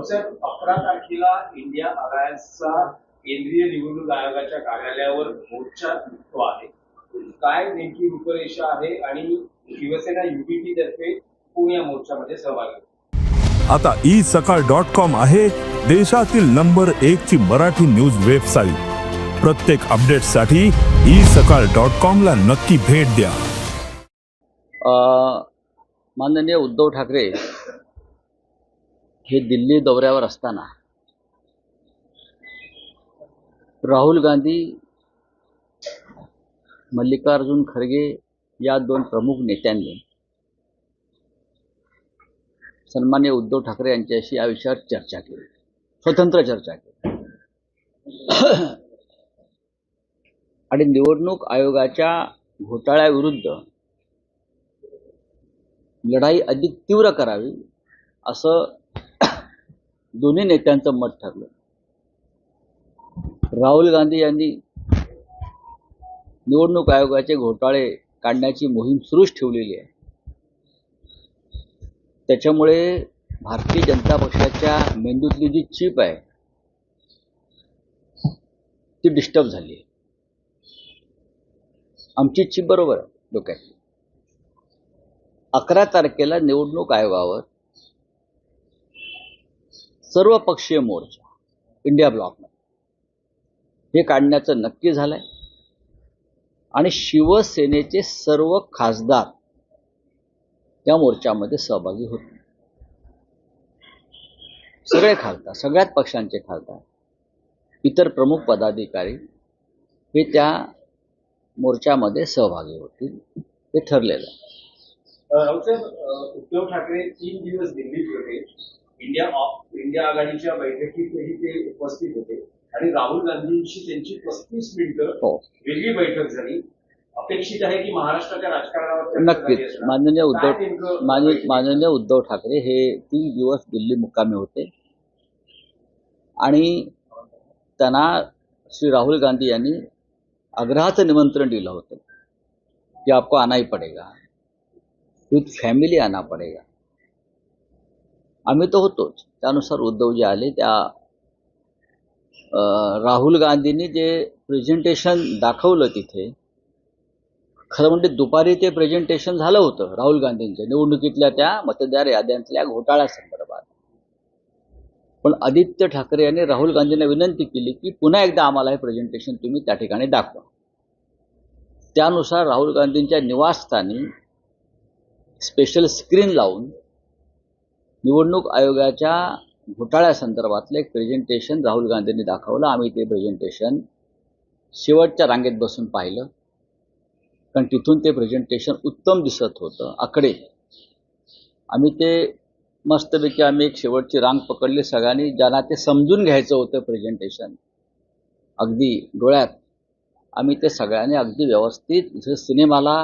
राऊतसाहेब अकरा तारखेला इंडिया अलायन्सचा केंद्रीय निवडणूक आयोगाच्या कार्यालयावर मोर्चा निघतो आहे. काय नेमकी रूपरेषा आहे आणि शिवसेना युबीटी तर्फे कोण या मोर्चामध्ये सहभागी? आता ई सकाळ डॉट कॉम आहे देशातील नंबर एक ची मराठी न्यूज वेबसाईट. प्रत्येक अपडेटसाठी ई सकाळ डॉट कॉम ला नक्की भेट द्या. माननीय उद्धव ठाकरे हे दिल्ली दौऱ्यावर असताना राहुल गांधी मल्लिकार्जुन खरगे या दोन प्रमुख नेत्यांनी सन्मान्य उद्धव ठाकरे यांच्याशी या विषयावर चर्चा केली. स्वतंत्र चर्चा केली. आणि निवडणूक आयोगाच्या घोटाळ्याविरुद्ध लढाई अधिक तीव्र करावी असं दोन्ही नेत्यांचं मत ठरलं. राहुल गांधी यांनी निवडणूक आयोगाचे घोटाळे काढण्याची मोहीम सुरूच ठेवलेली आहे. त्याच्यामुळे भारतीय जनता पक्षाच्या मेंदूतली जी चीप आहे ती डिस्टर्ब झाली आहे. आमची चिप बरोबर आहे डोक्याची अकरा तारखेला निवडणूक आयोगावर सर्व पक्षीय मोर्चा इंडिया ब्लॉकमध्ये. हे काढण्याचं नक्की झालंय. आणि शिवसेनेचे सर्व खासदार त्या मोर्चामध्ये सहभागी होते सगळे खासदार सगळ्याच पक्षांचे खासदार इतर प्रमुख पदाधिकारी हे त्या मोर्चामध्ये सहभागी होतील हे ठरलेलं आहे. उद्धव ठाकरे तीन दिवस दिल्लीत होते. इंडिया ऑ- इंडिया आघाडीच्या बैठकीतही ते उपस्थित होते. आणि राहुल गांधींशी त्यांची पस्तीस मिनिटं हो. वेगळी बैठक झाली. अपेक्षित आहे की महाराष्ट्राच्या राजकारणावर नक्कीच. माननीय उद्धव? माननीय उद्धव ठाकरे हे तीन दिवस दिल्ली मुक्कामी होते. आणि त्यांना श्री राहुल गांधी यांनी आग्रहाचं निमंत्रण दिलं होतं की आपको आना ही पडेगा. विथ फॅमिली आना पडेगा. आम्ही तर होतोच. त्यानुसार उद्धवजी आले त्या राहुल गांधींनी जे प्रेझेंटेशन दाखवलं तिथे खरं म्हणजे दुपारी ते प्रेझेंटेशन झालं होतं राहुल गांधींच्या निवडणुकीतल्या त्या मतदार याद्यांतल्या घोटाळ्यासंदर्भात. पण आदित्य ठाकरे यांनी राहुल गांधींना विनंती केली की पुन्हा एकदा आम्हाला हे प्रेझेंटेशन तुम्ही त्या ठिकाणी दाखवा. त्यानुसार राहुल गांधींच्या निवासस्थानी स्पेशल स्क्रीन लावून निवडणूक आयोगाच्या घोटाळ्यासंदर्भातलं एक प्रेझेंटेशन राहुल गांधींनी दाखवलं. आम्ही ते प्रेझेंटेशन शेवटच्या रांगेत बसून पाहिलं. कारण तिथून ते प्रेझेंटेशन उत्तम दिसत होतं. आकडे. आम्ही ते मस्तपैकी आम्ही एक शेवटची रांग पकडली. सगळ्यांनी ज्यांना ते समजून घ्यायचं होतं प्रेझेंटेशन अगदी डोळ्यात आम्ही ते सगळ्यांनी अगदी व्यवस्थित जसं सिनेमाला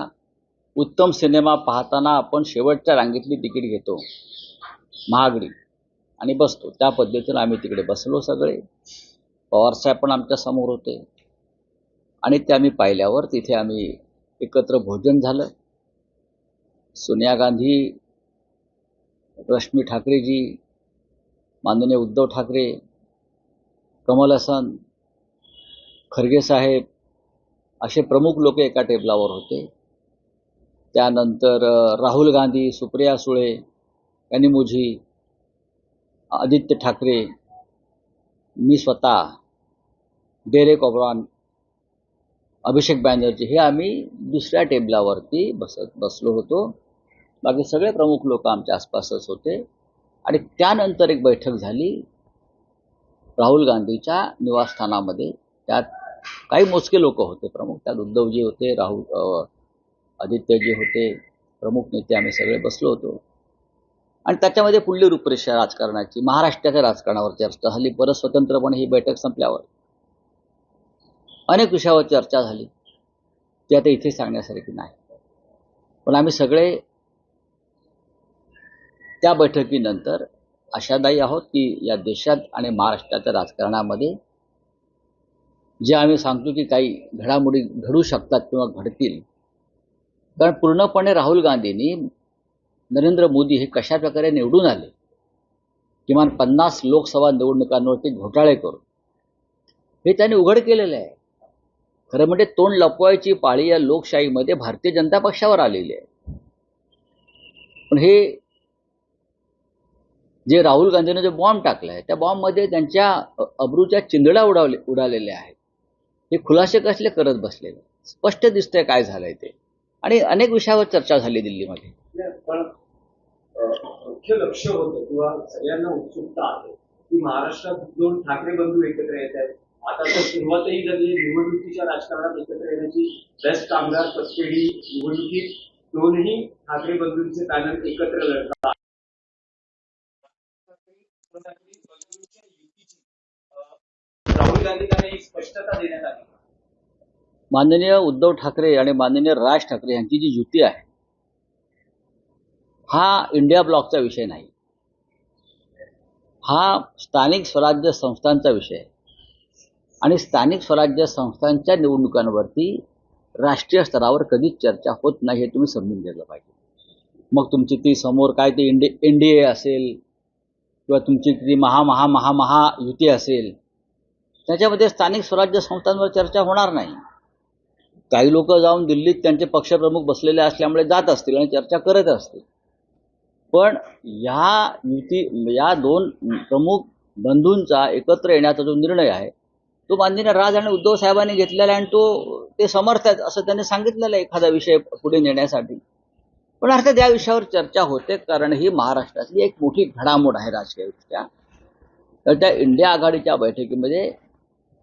उत्तम सिनेमा पाहताना आपण शेवटच्या रांगेतली तिकीट घेतो. महागडी आणि बसतो. त्या पद्धतीनं आम्ही तिकडे बसलो सगळे. पवारसाहेब पण आमच्यासमोर होते. आणि ते आम्ही पाहिल्यावर तिथे आम्ही एकत्र भोजन झालं. सोनिया गांधी रश्मी ठाकरेजी माननीय उद्धव ठाकरे कमल हसन खरगे साहेब असे प्रमुख लोक एका टेबलावर होते. त्यानंतर राहुल गांधी सुप्रिया सुळे यांनी मुझी आदित्य ठाकरे मी स्वतः डेरेक ओब्रॉन अभिषेक बॅनर्जी हे आम्ही दुसऱ्या टेबलावरती बसत बसलो होतो. बाकी सगळे प्रमुख लोक आमच्या आसपासच होते. आणि त्यानंतर एक बैठक झाली राहुल गांधीच्या निवासस्थानामध्ये. त्यात काही मोजके लोक होते प्रमुख. त्यात उद्धवजी होते राहुल आदित्यजी होते. प्रमुख नेते आम्ही सगळे बसलो होतो. आणि त्याच्यामध्ये पुढली रूपरेषा राजकारणाची महाराष्ट्राच्या राजकारणावर चर्चा झाली परत स्वतंत्रपणे ही बैठक संपल्यावर. अनेक विषयावर चर्चा झाली. ती आता इथे सांगण्यासारखी नाही. पण आम्ही सगळे त्या बैठकीनंतर आशादायी आहोत की या देशात आणि महाराष्ट्राच्या राजकारणामध्ये जे आम्ही सांगतो की काही घडामोडी घडू शकतात किंवा घडतील. कारण पूर्णपणे राहुल गांधींनी नरेंद्र मोदी हे कशा प्रकारे निवडून आले? किमान पन्नास लोकसभा निवडणुकांवरती घोटाळे करून. हे त्यांनी उघड केलेलं आहे. खरं म्हणजे तोंड लपवायची पाळी या लोकशाहीमध्ये भारतीय जनता पक्षावर आलेली आहे. पण हे जे राहुल गांधीने जो बॉम्ब टाकलाय त्या बॉम्बमध्ये त्यांच्या अब्रूच्या चिंदडा उडावले उडालेल्या आहेत. हे खुलासे कसले करत बसलेले? स्पष्ट दिसतंय काय झालंय ते. आणि अनेक विषयावर चर्चा झाली दिल्लीमध्ये. मुख्य लक्ष होतं किंवा सगळ्यांना उत्सुकता आहे की महाराष्ट्रात दोन ठाकरे बंधू एकत्र येत आहेत आता तर सुरुवातही झाली निवडणुकीच्या राजकारणात एकत्र येण्याची बेस्ट कामगार पतपेढी निवडणुकीत दोनही ठाकरे बंधूंचे पॅनल एकत्र लढतात राहुल स्पष्टता देण्यात आली माननीय उद्धव ठाकरे आणि माननीय राज ठाकरे यांची जी युती आहे हा इंडिया ब्लॉकचा विषय नाही. हा स्थानिक स्वराज्य संस्थांचा विषय आहे. आणि स्थानिक स्वराज्य संस्थांच्या निवडणुकांवरती राष्ट्रीय स्तरावर कधीच चर्चा होत नाही हे तुम्ही समजून घेतलं पाहिजे. मग तुमची ती समोर काय ती इंडि एन डी ए असेल किंवा तुमची ती महा महा महा महा युती असेल त्याच्यामध्ये स्थानिक स्वराज्य संस्थांवर चर्चा होणार नाही. काही लोक जाऊन दिल्लीत त्यांचे पक्षप्रमुख बसलेले असल्यामुळे जात असतील आणि चर्चा करत असतील. पण या युती या दोन प्रमुख बंधूंचा एकत्र येण्याचा जो निर्णय आहे तो माननीय राज आणि उद्धव साहेबांनी घेतलेला आहे आणि तो ते समर्थ आहेत असं त्यांनी सांगितलेलं आहे एखादा विषय पुढे नेण्यासाठी. पण अर्थात या विषयावर चर्चा होते कारण ही महाराष्ट्रातली एक मोठी घडामोड आहे राजकीयदृष्ट्या. तर त्या इंडिया आघाडीच्या बैठकीमध्ये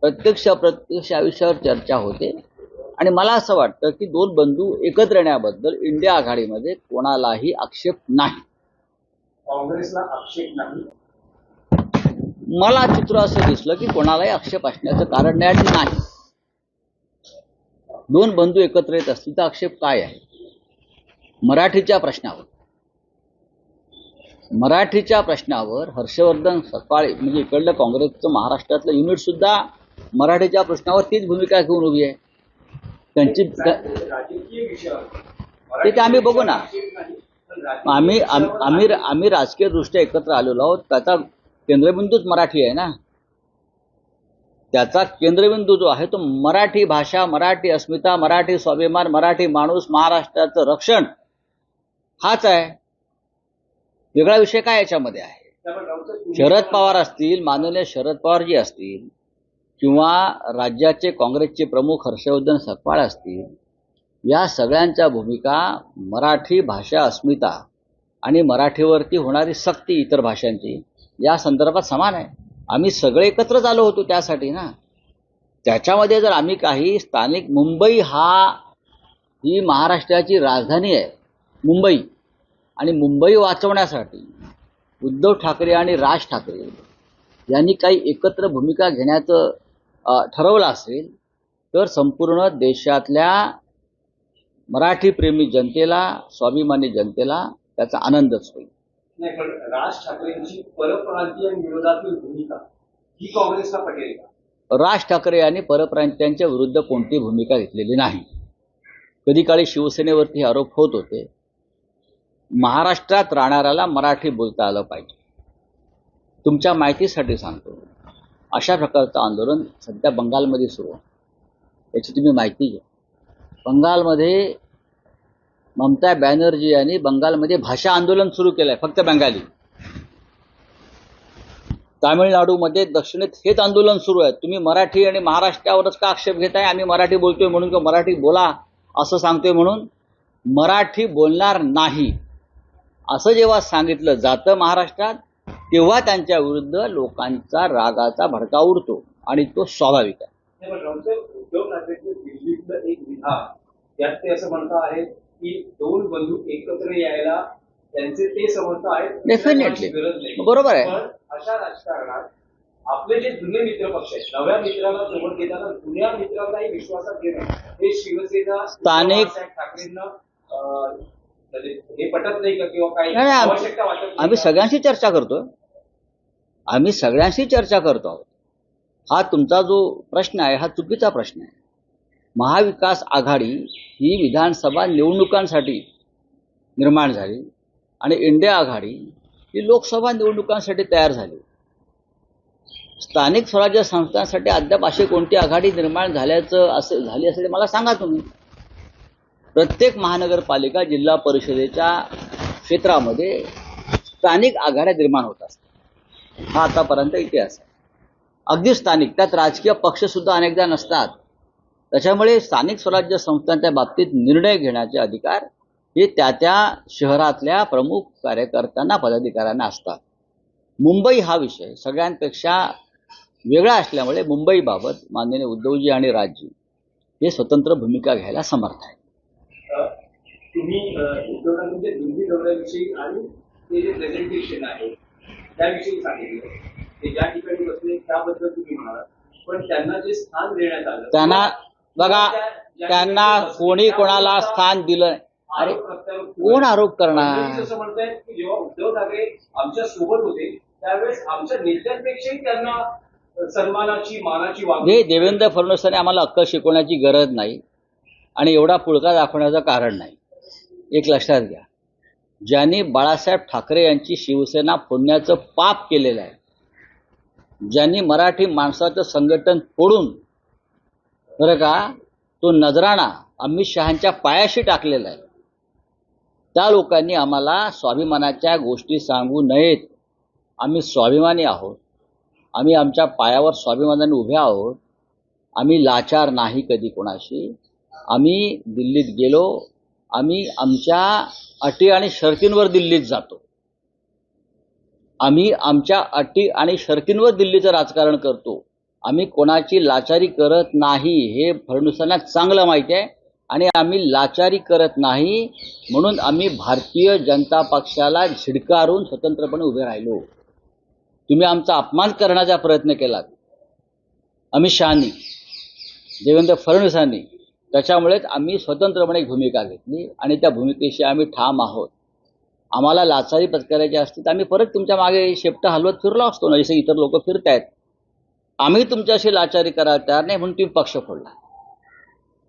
प्रत्यक्ष अप्रत्यक्ष या विषयावर चर्चा होते. आणि मला असं वाटतं की दोन बंधू एकत्र येण्याबद्दल इंडिया आघाडीमध्ये कोणालाही आक्षेप नाही. काँग्रेसला आक्षेप नाही. मला चित्र असं दिसलं की कोणालाही आक्षेप असण्याचं कारण नाही. दोन बंधू एकत्र येत असतील तर आक्षेप काय आहे? मराठीच्या प्रश्नावर. मराठीच्या प्रश्नावर हर्षवर्धन सकाळी म्हणजे इकडलं काँग्रेसचं महाराष्ट्रातलं युनिट सुद्धा मराठीच्या प्रश्नावर तीच भूमिका घेऊन उभी आहे. त्यांची ते आम्ही बघू ना. आम्ही आम्ही आम्ही राजकीय दृष्ट्या एकत्र आलेलो आहोत. त्याचा केंद्रबिंदूच मराठी आहे ना? त्याचा केंद्रबिंदू जो आहे तो मराठी भाषा मराठी अस्मिता मराठी स्वाभिमान मराठी माणूस महाराष्ट्राचं रक्षण हाच आहे. वेगळा विषय काय याच्यामध्ये आहे? शरद पवार असतील माननीय शरद पवारजी असतील किंवा राज्याचे काँग्रेसचे प्रमुख हर्षवर्धन सकपाळ असतील या सगळ्यांच्या भूमिका मराठी भाषा अस्मिता आणि मराठीवरती होणारी सक्ती इतर भाषांची या संदर्भात समान आहे. आम्ही सगळे एकत्रच आलो होतो त्यासाठी ना. त्याच्यामध्ये जर आम्ही काही स्थानिक मुंबई हा ही महाराष्ट्राची राजधानी आहे मुंबई आणि मुंबई वाचवण्यासाठी उद्धव ठाकरे आणि राज ठाकरे यांनी काही एकत्र भूमिका घेण्याचं ठरवलं असेल तर संपूर्ण देशातल्या मराठीप्रेमी जनतेला स्वाभिमानी जनतेला त्याचा आनंदच होईल. नाही पण राज ठाकरेंची परप्रांतीय विरोधातील भूमिका ही काँग्रेसला पटेल का? राज ठाकरे यांनी परप्रांत्यांच्या विरुद्ध कोणती भूमिका घेतलेली नाही? कधी काळी शिवसेनेवरती आरोप होत होते. महाराष्ट्रात राहणाऱ्याला मराठी बोलता आलं पाहिजे. तुमच्या माहितीसाठी सांगतो. अशा प्रकारचं आंदोलन सध्या बंगालमध्ये सुरू आहे. याची तुम्ही माहिती घ्या. बंगालमध्ये ममता बॅनर्जी यांनी बंगालमध्ये भाषा आंदोलन सुरू केलंय फक्त बंगाली. तामिळनाडूमध्ये दक्षिणेत हेच आंदोलन सुरू आहे. तुम्ही मराठी आणि महाराष्ट्रावरच का आक्षेप घेताय? आम्ही मराठी बोलतोय म्हणून किंवा मराठी बोला असं सांगतोय म्हणून मराठी बोलणार नाही. असं जेव्हा सांगितलं जातं महाराष्ट्रात तेव्हा त्यांच्या विरुद्ध लोकांचा रागाचा भडका उडतो आणि तो स्वाभाविक आहे. उद्धव ठाकरे एक विधान त्यात ते असं म्हणत आहेत की दोन बंधू एकत्र यायला त्यांचे ते समर्थ आहेत नाही. बरोबर आहे. अशा राजकारणात आपले जे जुने मित्र पक्ष आहेत नव्या मित्राला सोबत घेताना जुन्या मित्रालाही विश्वासात घेणं हे शिवसेना स्थानिक- ठाकरेंना म्हणजे हे पटत नाही का किंवा काही आवश्यकता वाटत नाही आम्ही? सगळ्यांशी चर्चा करतो आम्ही सगळ्यांशी चर्चा करतो आहोत. हा तुमचा जो प्रश्न आहे हा चुकीचा प्रश्न आहे. महाविकास आघाडी ही विधानसभा निवडणुकांसाठी निर्माण झाली आणि इंडिया आघाडी ही लोकसभा निवडणुकांसाठी तयार झाली. स्थानिक स्वराज्य संस्थांसाठी अद्याप अशी कोणती आघाडी निर्माण झाल्याचं असं झाली असेल मला सांगा तुम्ही. प्रत्येक महानगरपालिका जिल्हा परिषदेच्या क्षेत्रामध्ये स्थानिक आघाड्या निर्माण होत असतात. हा आतापर्यंत इतिहास आहे. अगदी स्थानिक त्यात राजकीय पक्षसुद्धा अनेकदा नसतात. त्याच्यामुळे स्थानिक स्वराज्य संस्थांच्या बाबतीत निर्णय घेण्याचे अधिकार हे त्या त्या शहरातल्या प्रमुख कार्यकर्त्यांना पदाधिकाऱ्यांना असतात. मुंबई हा विषय सगळ्यांपेक्षा वेगळा असल्यामुळे मुंबईबाबत माननीय उद्धवजी आणि राजजी हे स्वतंत्र भूमिका घ्यायला समर्थ आहेत. अ, तुम्ही अ, उद्धव ठाकरेंच्या दिल्ली दौऱ्याविषयी आणि ते जे प्रेझेंटेशन आहे त्याविषयी सांगितलं. ते ज्या ठिकाणी बसले त्याबद्दल तुम्ही म्हणालात. पण त्यांना जे स्थान देण्यात आलं त्यांना बघा त्यांना कोणी कोणाला स्थान दिलं अरे कोण आरोप करणार? फडणवीस असं म्हणतायत की जेव्हा उद्धव ठाकरे आमच्यासोबत होते त्यावेळेस आमच्या नेत्यांपेक्षाही त्यांना सन्मानाची मानाची हे देवेंद्र फडणवीसांनी आम्हाला अक्कल शिकवण्याची गरज नाही आणि एवढा पुळका दाखवण्याचं कारण नाही. एक लक्षात घ्या. ज्यांनी बाळासाहेब ठाकरे यांची शिवसेना फोडण्याचं पाप केलेलं आहे ज्यांनी मराठी माणसाचं संघटन फोडून बरं का? तो नजराणा अमित शहांच्या पायाशी टाकलेला आहे. त्या लोकांनी आम्हाला स्वाभिमानाच्या गोष्टी सांगू नयेत. आम्ही स्वाभिमानी आहोत. आम्ही आमच्या पायावर स्वाभिमानाने उभे आहोत. आम्ही लाचार नाही कधी कोणाशी. आम्ही दिल्लीत गेलो. आम्ही आमच्या अटी आणि शर्तींवर दिल्लीत जातो. आम्ही आमच्या अटी आणि शर्तींवर दिल्लीचं राजकारण करतो. आम्ही कोणाची लाचारी करत नाही हे फडणवीसांना चांगलं माहिती आहे. आणि आम्ही लाचारी करत नाही म्हणून आम्ही भारतीय जनता पक्षाला झिडकारून स्वतंत्रपणे उभे राहिलो. तुम्ही आमचा अपमान करण्याचा प्रयत्न केलात. अमित शहानी देवेंद्र फडणवीसांनी त्याच्यामुळेच आम्ही स्वतंत्रपणे एक भूमिका घेतली आणि त्या भूमिकेशी आम्ही ठाम आहोत. आम्हाला लाचारी पत्करायची असती तर आम्ही परत तुमच्या मागे शेपटा हलवत फिरलो असतो ना जसं इतर लोक फिरतायत. आम्ही तुमच्याशी लाचारी करायला तयार नाही म्हणून तुम्ही पक्ष फोडला.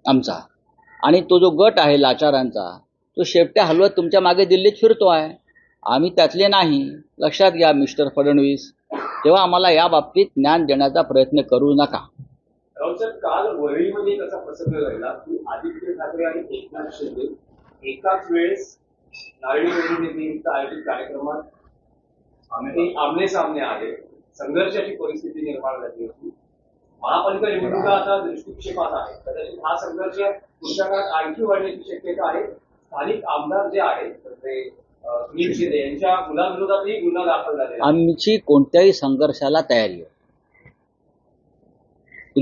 आमचा. आणि तो जो गट आहे लाचारांचा तो शेपट्या हलवत तुमच्या मागे दिल्लीत फिरतो आहे. आम्ही त्यातले नाही. लक्षात घ्या मिस्टर फडणवीस. तेव्हा आम्हाला या बाबतीत ज्ञान देण्याचा प्रयत्न करू नका. काल वरळीमध्ये एक प्रसंग घडला? की आदित्य ठाकरे आणि एकनाथ शिंदे एकाच वेळेस नारळी आयोजित कार्यक्रमात आमने सामने आले. संघर्षाची परिस्थिती निर्माण झाली होती महापालिका निवडणुका आता दृष्टिक्षेपात आहे. कदाचित हा संघर्ष पुढच्या काळात आणखी वाढण्याची शक्यता आहे. स्थानिक आमदार जे आहेत म्हणजे, ते सुनील शिंदे यांच्या मुलाविरोधातही गुन्हा दाखल झालेला आमची कोणत्याही संघर्षाला तयारी आहे.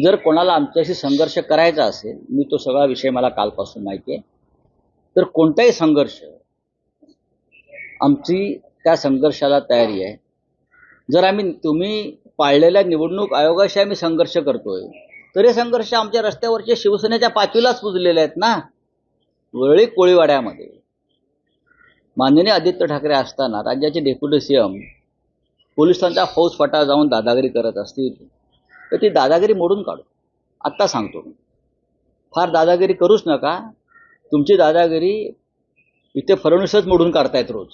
जर कोणाला आमच्याशी संघर्ष करायचा असेल मी तो सगळा विषय मला कालपासून माहिती आहे. तर कोणताही संघर्ष आमची त्या संघर्षाला तयारी आहे. जर आम्ही तुम्ही पाळलेल्या निवडणूक आयोगाशी आम्ही संघर्ष करतोय. तर हे संघर्ष आमच्या रस्त्यावरच्या शिवसेनेच्या पाचवीलाच पुजलेले आहेत ना? वेळी कोळीवाड्यामध्ये. माननीय आदित्य ठाकरे असताना राज्याचे डेप्युटी सीएम पोलिसांचा फौज फटा जाऊन दादागिरी करत असतील तर ती दादागिरी मोडून काढू. आत्ता सांगतो मी. फार दादागिरी करूच नका. तुमची दादागिरी इथे फडणवीसच मोडून काढतायत रोज.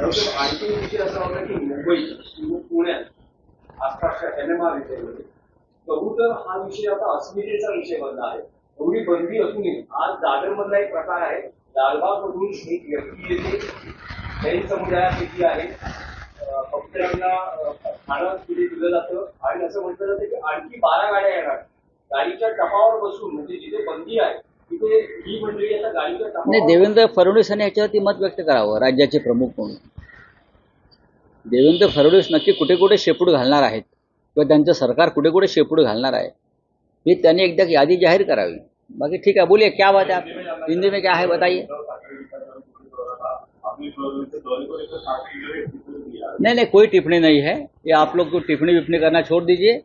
आणखी विषय असा होता की मुंबई किंवा पुण्यात आसपासच्या एन एम कबूतर हा विषय आता अस्मितेचा विषय बनला आहे. एवढी बंदी असूनही आज दादर मधला एक प्रकार आहे. लालबाग मधून एक व्यक्ती येते. जैन समुदायापैकी आहे. अं, कबुतरांना खाणं तिथे दिलं जातं. आणि असं म्हटलं जातं की आणखी बारा गाड्या येणार. गाडीच्या टपावर बसून म्हणजे जिथे बंदी आहे नाही देवेंद्र फडणवीस यांनी याच्यावरती मत व्यक्त करावं राज्याचे प्रमुख म्हणून. देवेंद्र फडणवीस नक्की कुठे कुठे शेपूट घालणार आहेत? किंवा त्यांचं सरकार कुठे कुठे शेपूट घालणार आहे? हे त्यांनी एकदा यादी जाहीर करावी. बाकी ठीक आहे बोलिए क्या बात है आप हिंदी में क्या है बताइए. नहीं नहीं कोई टिप्पणी नहीं है। ये आप लोग को टिप्पणी विप्पणी करना छोड़ दीजिए।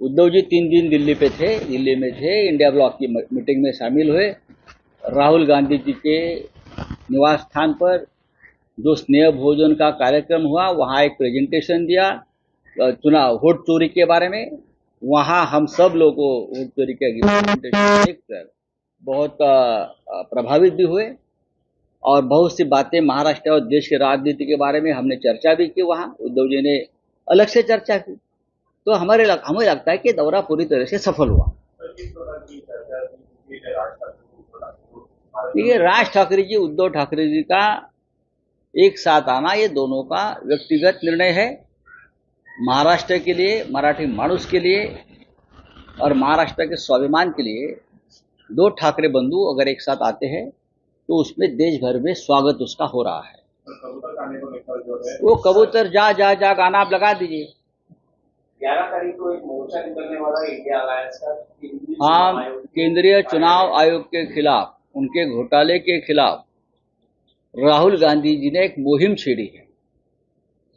उद्धव जी तीन दिन दिल्ली पे थे, दिल्ली में थे इंडिया ब्लॉक की मीटिंग में शामिल हुए। राहुल गांधी जी के निवास स्थान पर जो स्नेह भोजन का कार्यक्रम हुआ, वहाँ एक प्रेजेंटेशन दिया चुनाव, वोट चोरी के बारे में। वहाँ हम सब लोगों वोट चोरी के देखकर बहुत प्रभावित भी हुए। और बहुत सी बातें महाराष्ट्र और देश की राजनीति के बारे में हमने चर्चा भी की वहाँ। उद्धव जी ने अलग से चर्चा की। तो हमारे लग, हमें लगता है कि दौरा पूरी तरह से सफल हुआ। देखिए राज ठाकरे जी उद्धव ठाकरे जी का एक साथ आना ये दोनों का व्यक्तिगत निर्णय है। महाराष्ट्र के लिए मराठी मानुस के लिए और महाराष्ट्र के स्वाभिमान के लिए दो ठाकरे बंधु अगर एक साथ आते हैं तो उसमें देश भर में स्वागत उसका हो रहा है। वो कबूतर जा जा जा गाना आप लगा दीजिए। ग्यारह तारीख को एक मोर्चा निकलने वाला है इंडिया अलायंस का केंद्रीय चुनाव आयोग के- केंद्रीय चुनाव आयोग के खिलाफ उनके घोटाले के खिलाफ राहुल गांधी जी ने एक मुहिम छेड़ी है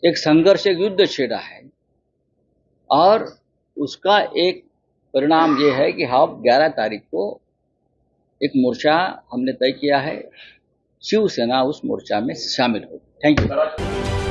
एक संघर्ष एक युद्ध छेड़ा है और उसका एक परिणाम ये है कि हम 11 तारीख को एक मोर्चा हमने तय किया है शिवसेना उस मोर्चा में शामिल होगी। Thank you.